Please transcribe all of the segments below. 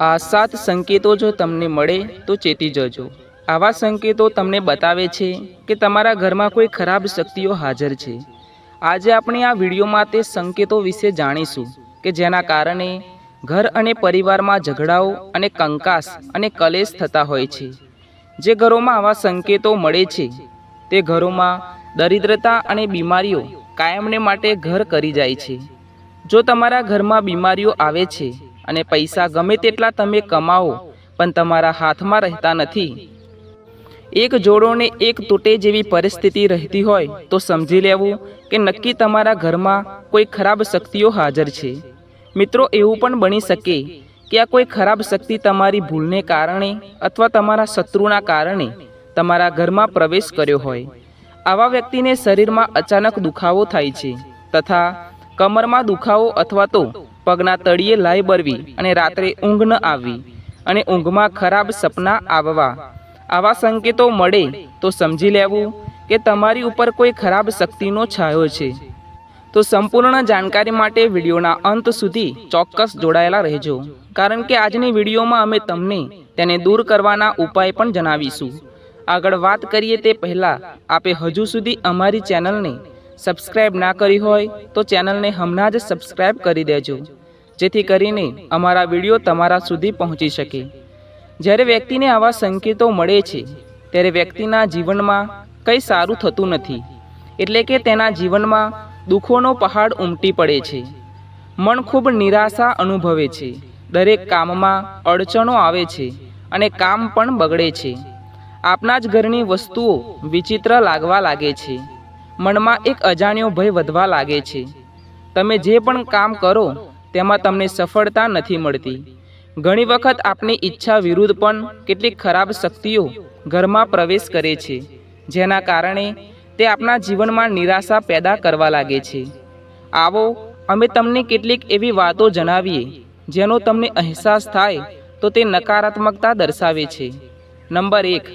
આ સાત સંકેતો જો તમને મળે તો ચેતી જજો. આવા સંકેતો તમને બતાવે છે કે તમારા ઘરમાં કોઈ ખરાબ શક્તિઓ હાજર છે. આજે આપણે આ વિડીયોમાં તે સંકેતો વિશે જાણીશું કે જેના કારણે ઘર અને પરિવારમાં ઝઘડાઓ અને કંકાસ અને કલેશ થતા હોય છે. જે ઘરોમાં આવા સંકેતો મળે છે, તે ઘરોમાં દરિદ્રતા અને બીમારીઓ કાયમને માટે ઘર કરી જાય છે. જો તમારા ઘરમાં બીમારીઓ આવે છે અને પૈસા ગમે તેટલા તમે કમાવો, પણ તમારા હાથમાં રહેતા નથી. એક જોડોને એક તૂટે જેવી પરિસ્થિતિ રહેતી હોય તો સમજી લેવું કે નક્કી તમારા ઘરમાં કોઈ ખરાબ શક્તિઓ હાજર છે. મિત્રો, એવું પણ બની શકે કે આ કોઈ ખરાબ શક્તિ તમારી ભૂલને કારણે અથવા તમારા શત્રુના કારણે તમારા ઘરમાં પ્રવેશ કર્યો હોય. આવા વ્યક્તિને શરીરમાં અચાનક દુખાવો થાય છે તથા કમરમાં દુખાવો અથવા તો પગના તળિયે લાઈ બરવી અને રાત્રે ઊંઘ ન આવવી અને ઊંઘમાં ખરાબ સપના આવવા. આવા સંકેતો મળે તો સમજી લેવું કે તમારી ઉપર કોઈ ખરાબ શક્તિનો છાયો છે. તો સંપૂર્ણ જાણકારી માટે વિડીયોના અંત સુધી ચોક્કસ જોડાયેલા રહેજો. કારણ કે આજની વિડીયોમાં અમે તમને તેને દૂર કરવાના ઉપાય પણ જણાવીશું. આગળ વાત કરીએ તે પહેલાં, આપે હજુ સુધી અમારી ચેનલને સબસ્ક્રાઈબ ના કરી હોય તો ચેનલને હમણાં જ સબસ્ક્રાઈબ કરી દેજો, જેથી કરીને અમારા વીડિયો તમારા સુધી પહોંચી શકે. જ્યારે વ્યક્તિને આવા સંકેતો મળે છે, ત્યારે વ્યક્તિના જીવનમાં કંઈ સારું થતું નથી, એટલે કે તેના જીવનમાં દુઃખોનો પહાડ ઉમટી પડે છે. મન ખૂબ નિરાશા અનુભવે છે, દરેક કામમાં અડચણો આવે છે અને કામ પણ બગડે છે. આપના જ ઘરની વસ્તુઓ વિચિત્ર લાગવા લાગે છે. મનમાં એક અજાણ્યો ભય વધવા લાગે છે. તમે જે પણ કામ કરો, તેમાં તમને સફળતા નથી મળતી. ઘણી વખત આપની ઈચ્છા વિરુદ્ધ પણ કેટલીક ખરાબ શક્તિઓ ઘરમાં પ્રવેશ કરે છે, જેના કારણે તે આપણા જીવનમાં નિરાશા પેદા કરવા લાગે છે. આવો, અમે તમને કેટલીક એવી વાતો જણાવીએ, જેનો તમને અહેસાસ થાય તો તે નકારાત્મકતા દર્શાવે છે. નંબર એક,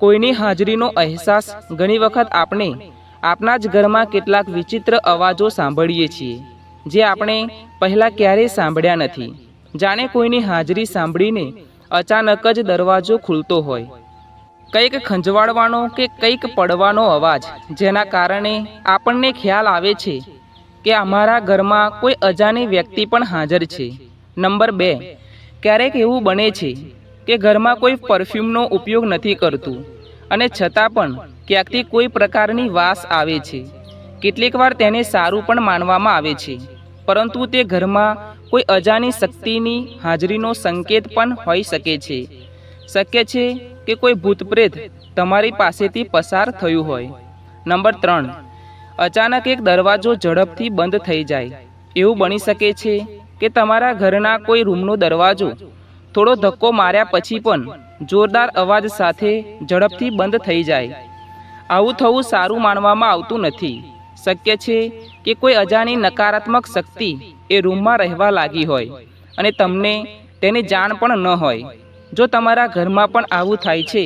કોઈની હાજરીનો અહેસાસ ઘણી વખત આપણે આપણા જ ઘરમાં કેટલાક વિચિત્ર અવાજો સાંભળીએ છીએ, જે આપણે પહેલાં ક્યારેય સાંભળ્યા નથી. જાણે કોઈની હાજરી સાંભળીને અચાનક જ દરવાજો ખુલતો હોય. કંઈક ખંજવાળવાનો કે કંઈક પડવાનો અવાજ, જેના કારણે આપણને ખ્યાલ આવે છે કે અમારા ઘરમાં કોઈ અજાણી વ્યક્તિ પણ હાજર છે. નંબર બે, ક્યારેક એવું બને છે કે ઘરમાં કોઈ પરફ્યુમનો ઉપયોગ નથી કરતું, અને છતાં પણ ક્યાંકથી કોઈ પ્રકારની વાસ આવે છે. કેટલીક વાર તેને સારું પણ માનવામાં આવે છે. પરંતુ તે ઘરમાં કોઈ અજાણી શક્તિની હાજરીનો સંકેત પણ હોઈ શકે છે. શક્ય છે કે કોઈ ભૂતપ્રેત તમારી પાસેથી પસાર થયું હોય. નંબર ત્રણ. અચાનક એક દરવાજો ઝડપથી બંધ થઈ જાય. એવું બની શકે છે કે તમારા ઘરના કોઈ રૂમનો દરવાજો થોડો ધક્કો માર્યા પછી પણ જોરદાર અવાજ સાથે ઝડપથી બંધ થઈ જાય. આવું થવું સારું માનવામાં આવતું નથી. શક્ય છે કે કોઈ અજાણી નકારાત્મક શક્તિ એ રૂમમાં રહેવા લાગી હોય અને તમને તેની જાણ પણ ન હોય. જો તમારા ઘરમાં પણ આવું થાય છે,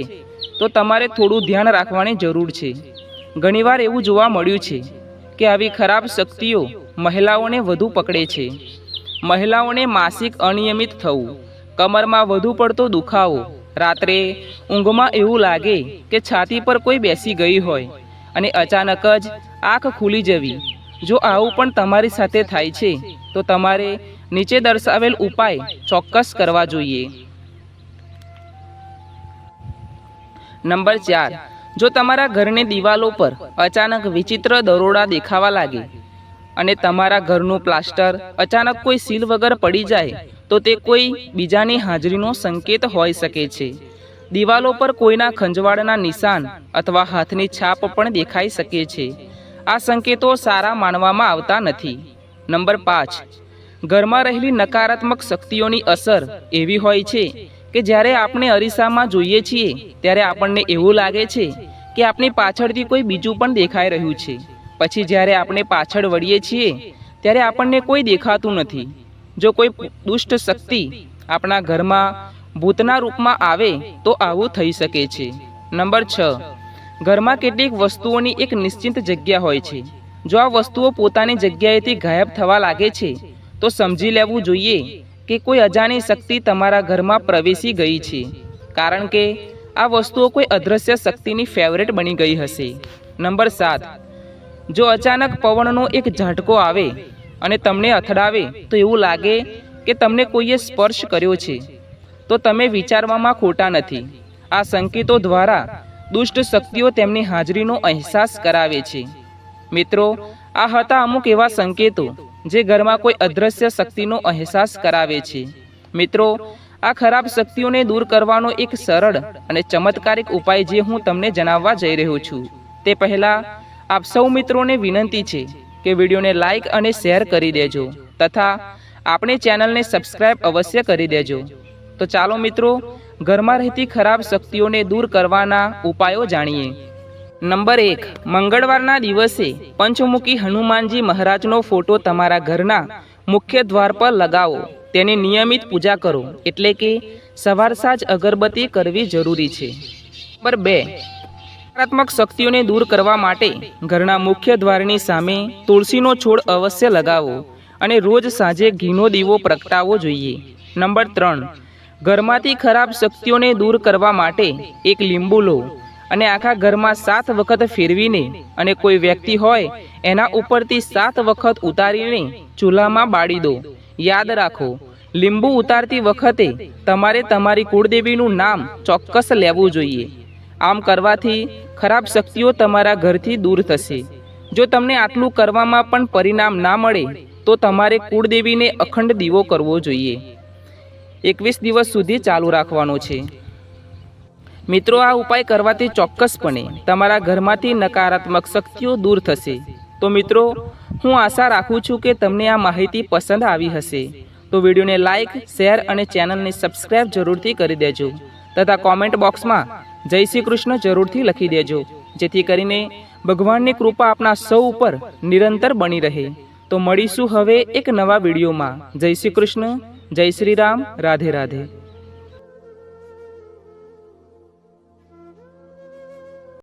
તો તમારે થોડું ધ્યાન રાખવાની જરૂર છે. ઘણીવાર એવું જોવા મળ્યું છે કે આવી ખરાબ શક્તિઓ મહિલાઓને વધુ પકડે છે. મહિલાઓને માસિક અનિયમિત થવું, કમરમાં વધુ પડતો દુખાવો રાત્રે ઊંઘમાં એવું લાગે કે છાતી પર કોઈ બેસી ગઈ હોય અને અચાનક જ આંખ ખુલી જવી. જો આવું પણ તમારી સાથે થાય છે, તો તમારે નીચે દર્શાવેલ ઉપાય ચોક્કસ કરવા જોઈએ. નંબર ચાર. જો તમારા ઘરની દિવાલો પર અચાનક વિચિત્ર દરોડા દેખાવા લાગે અને તમારા ઘરનું પ્લાસ્ટર અચાનક કોઈ સીલ વગર પડી જાય તો તે કોઈ બીજાની હાજરીનો સંકેત હોઈ શકે છે. દિવાલો પર કોઈના ખંજવાળના નિશાન અથવા હાથની છાપ પણ દેખાઈ શકે છે. આ સંકેતો સારા માનવામાં આવતા નથી. નંબર પાંચ. ઘરમાં રહેલી નકારાત્મક શક્તિઓની અસર એવી હોય છે કે જ્યારે આપણે અરીસામાં જોઈએ છીએ, ત્યારે આપણને એવું લાગે છે કે આપણી પાછળથી કોઈ બીજું પણ દેખાઈ રહ્યું છે. પછી જ્યારે આપણે પાછળ વળીએ છીએ, ત્યારે આપણને કોઈ દેખાતું નથી. જો કોઈ દુષ્ટ શક્તિ આપણા ઘરમાં ભૂતના રૂપમાં આવે તો આવું થઈ શકે છે. નંબર છ. ઘરમાં કેટલીક વસ્તુઓની એક નિશ્ચિત જગ્યા હોય છે. જો આ વસ્તુઓ પોતાની જગ્યાએથી ગાયબ થવા લાગે છે, તો સમજી લેવું જોઈએ કે કોઈ અજાણી શક્તિ તમારા ઘરમાં પ્રવેશી ગઈ છે. કારણ કે આ વસ્તુઓ કોઈ અદૃશ્ય શક્તિની ફેવરેટ બની ગઈ હશે. નંબર સાત. જો અચાનક પવનનો એક ઝાટકો આવે અને તમને અથડાવે તો એવું લાગે કે તમને કોઈએ સ્પર્શ કર્યો છે. તો તમે વિચારવામાં ખોટા નથી. આ સંકેતો દ્વારા દુષ્ટ શક્તિઓ તેમની હાજરીનો અહેસાસ કરાવે છે. મિત્રો, આ હતા અમુક એવા સંકેતો જે ઘરમાં કોઈ અદૃશ્ય શક્તિનો અહેસાસ કરાવે છે. મિત્રો, આ ખરાબ શક્તિઓને દૂર કરવાનો એક સરળ અને ચમત્કારિક ઉપાય જે હું તમને જણાવવા જઈ રહ્યો છું. તે પહેલાં, આપ સૌ મિત્રોને વિનંતી છે કે વિડીયોને લાઇક અને શેર કરી દેજો તથા આપણી ચેનલને સબસ્ક્રાઈબ અવશ્ય કરી દેજો. તો ચાલો મિત્રો, ઘરમાં રહેતી ખરાબ શક્તિઓને દૂર કરવાના ઉપાયો જાણીએ. નંબર એક, મંગળવારના દિવસે પંચમુખી હનુમાનજી મહારાજનો ફોટો તમારા ઘરના મુખ્ય દ્વાર પર લગાવો. તેની નિયમિત પૂજા કરો. એટલે કે સવાર સાંજ અગરબત્તી કરવી જરૂરી છે. નંબર બે નકારાત્મક શક્તિઓને દૂર કરવા માટે ઘરના મુખ્ય દ્વારની સામે તુલસીનો છોડ અવશ્ય લગાવો અને રોજ સાંજે ઘીનો દીવો પ્રગટાવવો જોઈએ. નંબર ત્રણ, ઘરમાંથી ખરાબ શક્તિઓને દૂર કરવા માટે એક લીંબુ લો અને આખા ઘરમાં સાત વખત ફેરવીને અને કોઈ વ્યક્તિ હોય એના ઉપરથી સાત વખત ઉતારીને ચૂલામાં બાળી દો. યાદ રાખો, લીંબુ ઉતારતી વખતે તમારે તમારી કુળદેવીનું નામ ચોક્કસ લેવું જોઈએ. આમ કરવાથી ખરાબ શક્તિઓ તમારા ઘરથી દૂર થશે. જો તમને આટલું કરવામાં પણ પરિણામ ના મળે, તો તમારે કુળદેવીને અખંડ દીવો કરવો જોઈએ. એકવીસ દિવસ સુધી ચાલુ રાખવાનો છે. મિત્રો, આ ઉપાય કરવાથી ચોક્કસપણે તમારા ઘરમાંથી નકારાત્મક શક્તિઓ દૂર થશે. તો મિત્રો, હું આશા રાખું છું કે તમને આ માહિતી પસંદ આવી હશે. તો વિડીયોને લાઇક શેર અને ચેનલને સબસ્ક્રાઈબ જરૂરથી કરી દેજો. તથા કોમેન્ટ બોક્સમાં જય શ્રી કૃષ્ણ જરૂરથી લખી દેજો. જેથી કરીને ભગવાનની કૃપા આપણા સૌ ઉપર નિરંતર બની રહે. તો મળીશું હવે એક નવા વિડીયોમાં. જય શ્રી કૃષ્ણ, જય શ્રી રામ, રાધે રાધે.